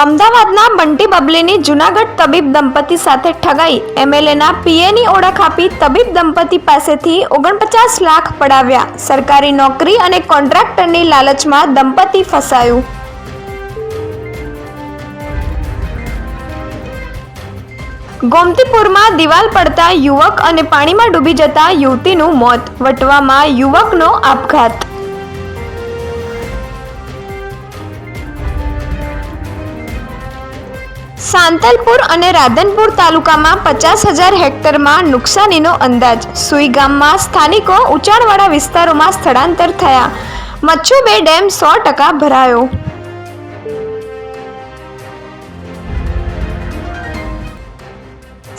અમદાવાદના બંટી બબલીની જૂનાગઢ તબીબ દંપતી સાથે ઠગાઈ. એમએલએના પીએની ઓળખ આપી તબીબ દંપતી પાસેથી ઓગણપચાસ લાખ પડાવ્યા. સરકારી નોકરી અને કોન્ટ્રાક્ટરની લાલચમાં દંપતી ફસાયું. ગોમતીપુરમાં દિવાલ પડતા યુવક અને પાણીમાં ડૂબી જતા યુવતીનું મોત. વટવામાં યુવકનો આપઘાત. સાંતલપુર અને રાધનપુર તાલુકામાં પચાસ હજાર હેક્ટરમાં નુકસાનીનો અંદાજ. સુઈ ગામમાં સ્થાનિકો ઊંચાણવાળા વિસ્તારોમાં સ્થળાંતર થયા. મચ્છુ બે ડેમ સો ટકા ભરાયો.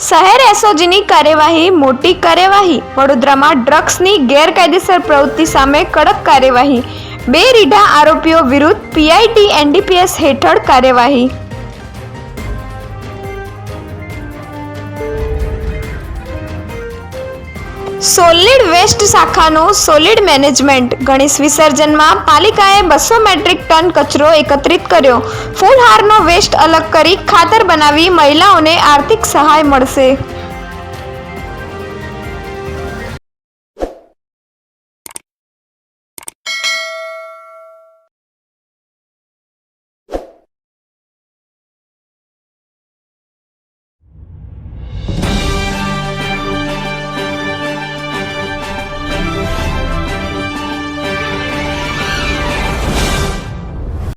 શહેર એસઓજીની કાર્યવાહી, મોટી કાર્યવાહી, વડોદરામાં ડ્રગ્સની ગેરકાયદેસર પ્રવૃત્તિ સામે કડક કાર્યવાહી. બે રીઢા આરોપીઓ વિરુદ્ધ પીઆઈટી એનડીપીએસ હેઠળ કાર્યવાહી. સોલિડ વેસ્ટ શાખાનું સોલિડ મેનેજમેન્ટ ગણેશ વિસર્જનમાં પાલિકાએ બસો મેટ્રિક ટન કચરો એકત્રિત કર્યો. ફૂલહારનો વેસ્ટ અલગ કરી ખાતર બનાવી મહિલાઓને આર્થિક સહાય મળશે.